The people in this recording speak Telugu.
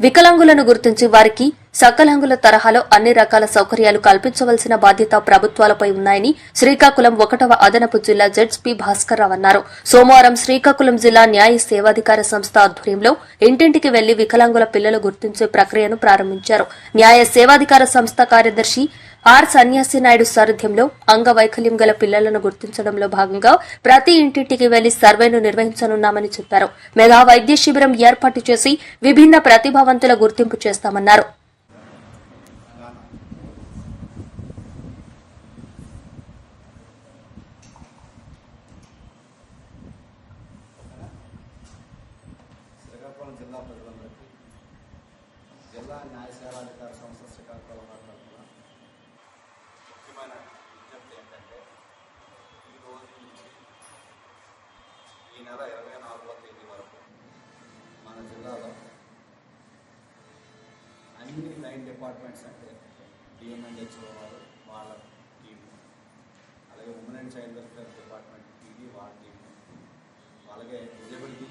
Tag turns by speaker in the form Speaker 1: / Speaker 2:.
Speaker 1: వికలాంగులను గుర్తించి వారికి సకలాంగుల తరహాలో అన్ని రకాల సౌకర్యాలు కల్పించవలసిన బాధ్యత ప్రభుత్వాలపై ఉన్నాయని శ్రీకాకుళం ఒకటవ అదనపు జిల్లా జడ్జ్ పి భాస్కర్ రావు అన్నారు. సోమవారం శ్రీకాకుళం జిల్లా న్యాయ సేవాధికార సంస్థ ఆధ్వర్యంలో ఇంటింటికి వెళ్ళి వికలాంగుల పిల్లలు గుర్తించే ప్రక్రియను ప్రారంభించారు. న్యాయ సేవాధికార సంస్థ కార్యదర్శి ఆర్ సన్యాసి నాయుడు సారథ్యంలో అంగవైకల్యం గల పిల్లలను గుర్తించడంలో భాగంగా ప్రతి ఇంటింటికి వెళ్ళి సర్వేను నిర్వహించనున్నామని చెప్పారు. మెగా వైద్య శిబిరం ఏర్పాటు చేసి విభిన్న ప్రతిభావంతుల గుర్తింపు చేస్తామన్నారు.
Speaker 2: జిల్లా ప్రజలందరికీ జిల్లా న్యాయ సేవాధికార సంస్థ శ్రీకాకుళం వారి తరఫున ముఖ్యమైన విజ్ఞప్తి ఏంటంటే ఈ రోజు నుంచి ఈ నెల ఇరవై నాలుగవ తేదీ వరకు మన జిల్లాలో అన్ని లైన్ డిపార్ట్మెంట్స్ అంటే డిఎంఎన్హెచ్ఓ వారు వాళ్ళ టీము అలాగే women and child welfare department TV వాళ్ళ టీం అలాగే డిజబిలిటీ